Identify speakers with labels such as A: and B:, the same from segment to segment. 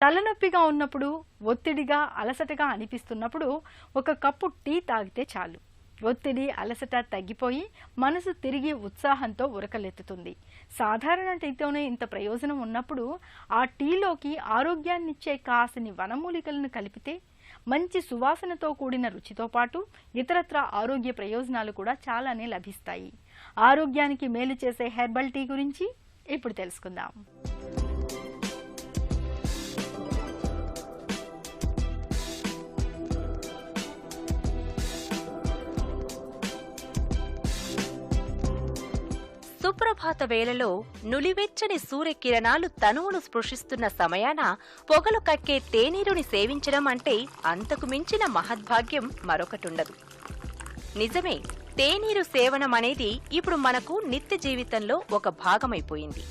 A: తలనొప్పిగా ఉన్నప్పుడు ఒత్తిడిగా అలసటగా అనిపిస్తున్నప్పుడు ఒక కప్పు టీ తాగితే చాలు. ఒత్తిడి అలసట తగ్గిపోయి మనసు తిరిగి ఉత్సాహంతో ఉరకలెత్తుతుంది. సాధారణ టీతోనే ఇంత ప్రయోజనం ఉన్నప్పుడు ఆ టీలోకి ఆరోగ్యాన్నిచ్చే కాసిని వనమూలికలను కలిపితే మంచి సువాసనతో కూడిన రుచితో పాటు ఇతరత్ర ఆరోగ్య ప్రయోజనాలు కూడా చాలానే లభిస్తాయి. ఆరోగ్యానికి మేలు చేసే హెర్బల్ టీ గురించి ఇప్పుడు తెలుసుకుందాం.
B: సుప్రభాత వేళలో నులివెచ్చని సూర్యకిరణాలు తనువును స్పృశిస్తున్న సమయాన పొగలు కక్కే తేనీరుని సేవించడం అంటే అంతకు మించిన మహద్భాగ్యం మరొకటుండదు. నిజమే తేనీరు సేవనం అనేది ఇప్పుడు మనకు నిత్య జీవితంలో ఒక భాగమైపోయింది.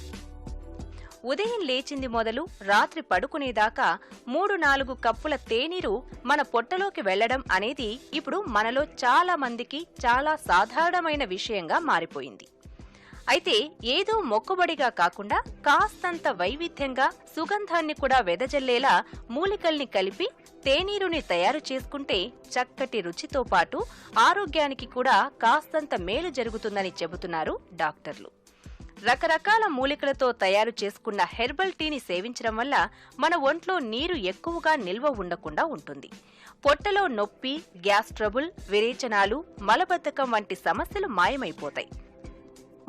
B: ఉదయం లేచింది మొదలు రాత్రి పడుకునేదాకా మూడు నాలుగు కప్పుల తేనీరు మన పొట్టలోకి వెళ్ళడం అనేది ఇప్పుడు మనలో చాలా మందికి చాలా సాధారణమైన విషయంగా మారిపోయింది. అయితే ఏదో మొక్కుబడిగా కాకుండా కాస్తంత వైవిధ్యంగా సుగంధాన్ని కూడా వెదజల్లేలా మూలికల్ని కలిపి తేనీరుని తయారు చేసుకుంటే చక్కటి రుచితో పాటు ఆరోగ్యానికి కూడా కాస్తంత మేలు జరుగుతుందని చెబుతున్నారు డాక్టర్లు. రకరకాల మూలికలతో తయారు చేసుకున్న హెర్బల్ టీని సేవించడం వల్ల మన ఒంట్లో నీరు ఎక్కువగా నిల్వ ఉండకుండా ఉంటుంది. పొట్టలో నొప్పి గ్యాస్ ట్రబుల్ విరేచనాలు మలబద్ధకం వంటి సమస్యలు మాయమైపోతాయి.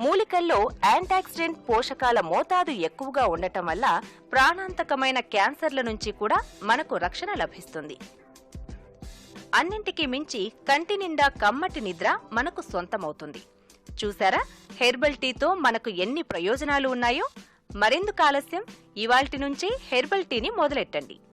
B: మూలికల్లో యాంటాక్సిడెంట్ పోషకాల మోతాదు ఎక్కువగా ఉండటం వల్ల ప్రాణాంతకమైన క్యాన్సర్ల నుంచి కూడా మనకు రక్షణ లభిస్తుంది. అన్నింటికీ మించి కంటి నిండా కమ్మటి నిద్ర మనకు సొంతమవుతుంది. చూసారా? హెర్బల్ టీతో మనకు ఎన్ని ప్రయోజనాలు ఉన్నాయో? మరెందుకు ఆలస్యం? ఇవాల్టి నుంచి హెర్బల్ టీని మొదలెట్టండి.